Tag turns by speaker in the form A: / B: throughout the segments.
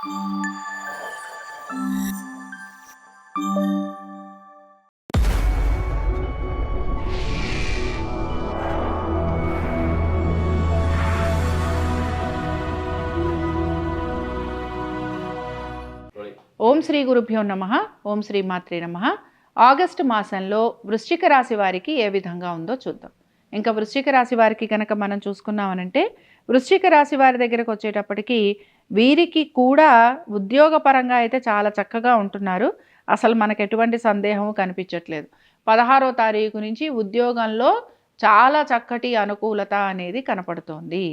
A: ఓం శ్రీ గురుభ్యో నమ. ఓం శ్రీ మాత్రే నమ. ఆగస్టు మాసంలో వృశ్చిక రాశి వారికి ఏ విధంగా ఉందో చూద్దాం. ఇంకా వృశ్చిక రాశి వారికి కనుక మనం చూసుకున్నామనంటే వృశ్చిక రాశి వారి దగ్గరకు వచ్చేటప్పటికి వీరికి కూడా ఉద్యోగపరంగా అయితే చాలా చక్కగా ఉంటున్నారు. అసలు మనకు ఎటువంటి సందేహం కనిపించట్లేదు. పదహారో తారీఖు నుంచి ఉద్యోగంలో చాలా చక్కటి అనుకూలత అనేది కనపడుతోంది.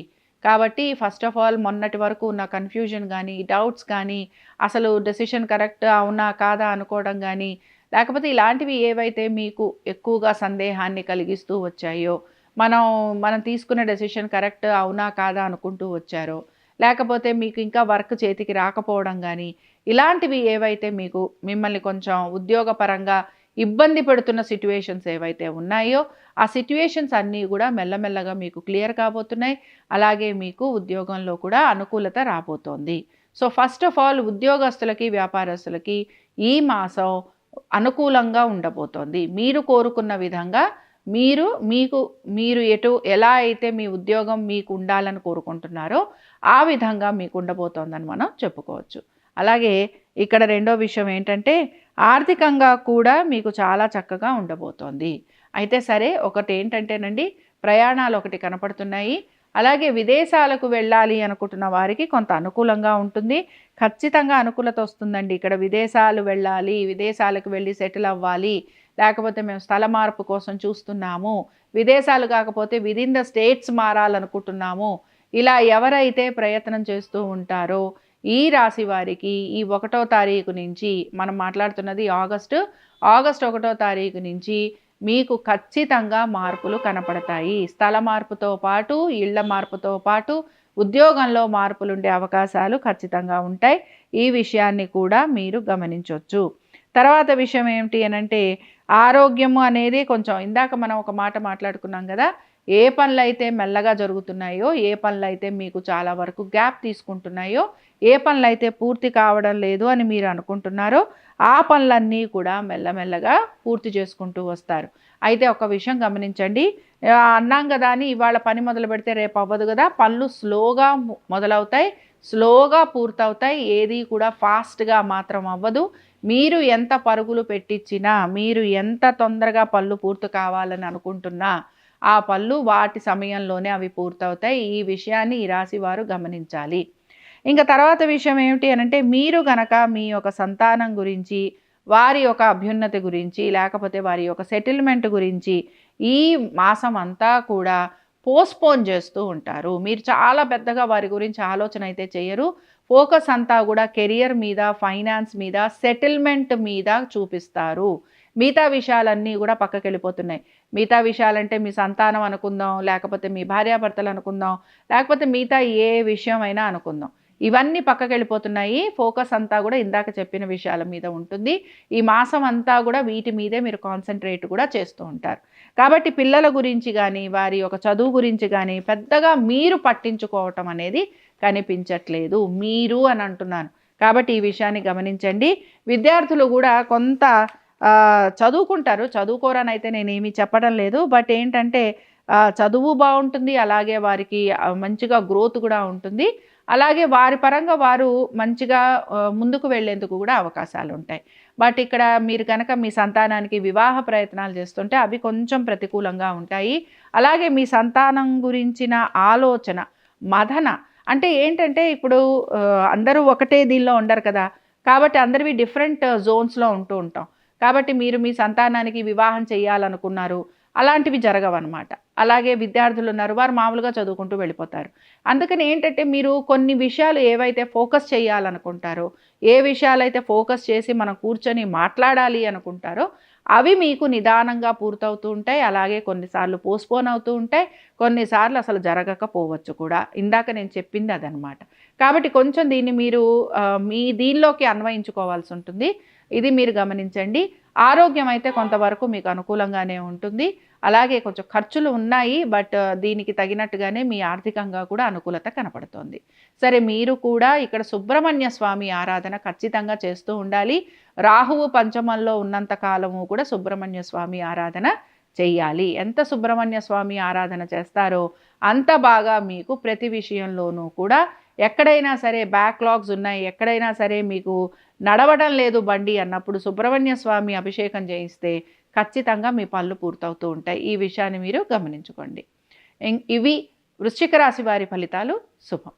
A: కాబట్టి ఫస్ట్ ఆఫ్ ఆల్ మొన్నటి వరకు ఉన్న కన్ఫ్యూజన్ కానీ డౌట్స్ కానీ అసలు డెసిషన్ కరెక్ట్ అవునా కాదా అనుకోవడం కానీ లేకపోతే ఇలాంటివి ఏవైతే మీకు ఎక్కువగా సందేహాన్ని కలిగిస్తూ వచ్చాయో మనం మనం తీసుకున్న డెసిషన్ కరెక్ట్ అవునా కాదా అనుకుంటూ వచ్చారో లేకపోతే మీకు ఇంకా వర్క్ చేతికి రాకపోవడం కానీ ఇలాంటివి ఏవైతే మీకు మిమ్మల్ని కొంచెం ఉద్యోగపరంగా ఇబ్బంది పెడుతున్న సిట్యువేషన్స్ ఏవైతే ఉన్నాయో ఆ సిట్యువేషన్స్ అన్నీ కూడా మెల్లమెల్లగా మీకు క్లియర్ కాబోతున్నాయి. అలాగే మీకు ఉద్యోగంలో కూడా అనుకూలత రాబోతోంది. సో ఫస్ట్ ఆఫ్ ఆల్ ఉద్యోగస్తులకి వ్యాపారస్తులకి ఈ మాసం అనుకూలంగా ఉండబోతోంది. మీరు కోరుకున్న విధంగా మీరు మీకు మీరు ఎటు ఎలా అయితే మీ ఉద్యోగం మీకు ఉండాలని కోరుకుంటున్నారో ఆ విధంగా మీకు ఉండబోతోందని మనం చెప్పుకోవచ్చు. అలాగే ఇక్కడ రెండో విషయం ఏంటంటే ఆర్థికంగా కూడా మీకు చాలా చక్కగా ఉండబోతోంది. అయితే సరే ఒకటి ఏంటంటేనండి ప్రయాణాలు ఒకటి కనపడుతున్నాయి. అలాగే విదేశాలకు వెళ్ళాలి అనుకుంటున్న వారికి కొంత అనుకూలంగా ఉంటుంది. ఖచ్చితంగా అనుకూలత వస్తుందండి. ఇక్కడ విదేశాలు వెళ్ళాలి విదేశాలకు వెళ్ళి సెటిల్ అవ్వాలి లేకపోతే మేము స్థల మార్పు కోసం చూస్తున్నాము విదేశాలు కాకపోతే విదిన్ ద స్టేట్స్ మారాలనుకుంటున్నాము ఇలా ఎవరైతే ప్రయత్నం చేస్తూ ఉంటారో ఈ రాశి వారికి ఈ ఒకటో తారీఖు నుంచి మనం మాట్లాడుతున్నది ఆగస్టు ఆగస్ట్ ఒకటో తారీఖు నుంచి మీకు ఖచ్చితంగా మార్పులు కనపడతాయి. స్థల మార్పుతో పాటు ఇళ్ళ మార్పుతో పాటు ఉద్యోగంలో మార్పులు ఉండే అవకాశాలు ఖచ్చితంగా ఉంటాయి. ఈ విషయాన్ని కూడా మీరు గమనించవచ్చు తర్వాత విషయం ఏమిటి అనంటే ఆరోగ్యము అనేది కొంచెం ఇందాక మనం ఒక మాట మాట్లాడుకున్నాం కదా ఏ పనులు అయితే మెల్లగా జరుగుతున్నాయో ఏ పనులు అయితే మీకు చాలా వరకు గ్యాప్ తీసుకుంటున్నాయో ఏ పనులు అయితే పూర్తి కావడం లేదు అని మీరు అనుకుంటున్నారో ఆ పనులన్నీ కూడా మెల్లమెల్లగా పూర్తి చేసుకుంటూ వస్తారు. అయితే ఒక విషయం గమనించండి. అన్నాం కదా అని ఇవాళ పని మొదలు పెడితే రేపు అవ్వదు కదా పనులు స్లోగా మొదలవుతాయి. స్లోగా పూర్తవుతాయి ఏది కూడా ఫాస్ట్గా మాత్రం అవ్వదు. మీరు ఎంత పరుగులు పెట్టించినా మీరు ఎంత తొందరగా పళ్ళు పూర్తి కావాలని అనుకుంటున్నా ఆ పళ్ళు వాటి సమయంలోనే అవి పూర్తవుతాయి. ఈ విషయాన్ని ఈ రాశి వారు గమనించాలి. ఇంకా తర్వాత విషయం ఏమిటి అనంటే మీరు గనక మీ యొక్క సంతానం గురించి వారి యొక్క అభ్యున్నతి గురించి లేకపోతే వారి యొక్క సెటిల్మెంట్ గురించి ఈ మాసం అంతా కూడా పోస్ట్పోన్ చేస్తూ ఉంటారు. మీరు చాలా పెద్దగా వారి గురించి ఆలోచన అయితే చేయరు. ఫోకస్ అంతా కూడా కెరియర్ మీద ఫైనాన్స్ మీద సెటిల్మెంట్ మీద చూపిస్తారు. మిగతా విషయాలన్నీ కూడా పక్కకి వెళ్ళిపోతున్నాయి మిగతా విషయాలంటే మీ సంతానం అనుకుందాం లేకపోతే మీ భార్యాభర్తలు అనుకుందాం లేకపోతే మిగతా ఏ విషయం అయినా అనుకుందాం. ఇవన్నీ పక్కకి వెళ్ళిపోతున్నాయి ఫోకస్ అంతా కూడా ఇందాక చెప్పిన విషయాల మీద ఉంటుంది. ఈ మాసం అంతా కూడా వీటి మీదే మీరు కాన్సన్ట్రేట్ కూడా చేస్తూ ఉంటారు. కాబట్టి పిల్లల గురించి కానీ వారి యొక్క చదువు గురించి కానీ పెద్దగా మీరు పట్టించుకోవటం అనేది కనిపించట్లేదు. మీరు అని అంటున్నాను. కాబట్టి ఈ విషయాన్ని గమనించండి. విద్యార్థులు కూడా కొంత చదువుకుంటారు. చదువుకోరని అయితే నేనేమి చెప్పడం లేదు. బట్ ఏంటంటే చదువు బాగుంటుంది అలాగే వారికి మంచిగా గ్రోత్ కూడా ఉంటుంది. అలాగే వారి పరంగా వారు మంచిగా ముందుకు వెళ్ళేందుకు కూడా అవకాశాలు ఉంటాయి. బట్ ఇక్కడ మీరు కనుక మీ సంతానానికి వివాహ ప్రయత్నాలు చేస్తుంటే అవి కొంచెం ప్రతికూలంగా ఉంటాయి. అలాగే మీ సంతానం గురించిన ఆలోచన మదన అంటే ఏంటంటే ఇప్పుడు అందరూ ఒకటే దీనిలో ఉండరు కదా. కాబట్టి అందరివి డిఫరెంట్ జోన్స్లో ఉంటూ ఉంటాం. కాబట్టి మీరు మీ సంతానానికి వివాహం చేయాలనుకున్నారు అలాంటివి జరగవన్నమాట. అలాగే విద్యార్థులు ఉన్నారు వారు మామూలుగా చదువుకుంటూ వెళ్ళిపోతారు. అందుకని ఏంటంటే మీరు కొన్ని విషయాలు ఏవైతే ఫోకస్ చేయాలనుకుంటారో ఏ విషయాలైతే ఫోకస్ చేసి మనం కూర్చొని మాట్లాడాలి అనుకుంటారో అవి మీకు నిదానంగా పూర్తవుతూ ఉంటాయి. అలాగే కొన్నిసార్లు పోస్ట్పోన్ అవుతూ ఉంటాయి. కొన్నిసార్లు అసలు జరగకపోవచ్చు కూడా. ఇందాక నేను చెప్పింది అదనమాట. కాబట్టి కొంచెం దీన్ని మీరు మీ దీనిలోకి అన్వయించుకోవాల్సి ఉంటుంది. ఇది మీరు గమనించండి. ఆరోగ్యం అయితే కొంతవరకు మీకు అనుకూలంగానే ఉంటుంది. అలాగే కొంచెం ఖర్చులు ఉన్నాయి బట్ దీనికి తగినట్టుగానే మీ ఆర్థికంగా కూడా అనుకూలత కనపడుతోంది. సరే మీరు కూడా ఇక్కడ సుబ్రహ్మణ్య స్వామి ఆరాధన ఖచ్చితంగా చేస్తూ ఉండాలి. రాహువు పంచమంలో ఉన్నంత కాలము కూడా సుబ్రహ్మణ్య స్వామి ఆరాధన చెయ్యాలి. ఎంత సుబ్రహ్మణ్య స్వామి ఆరాధన చేస్తారో అంత బాగా మీకు ప్రతి విషయంలోనూ కూడా ఎక్కడైనా సరే బ్యాక్లాగ్స్ ఉన్నాయి ఎక్కడైనా సరే మీకు నడవడం లేదు బండి అన్నప్పుడు సుబ్రహ్మణ్య స్వామి అభిషేకం చేయిస్తే ఖచ్చితంగా మీ పనులు పూర్తవుతూ ఉంటాయి. ఈ విషయాన్ని మీరు గమనించుకోండి. ఇవి వృశ్చిక రాశి వారి ఫలితాలు. శుభం.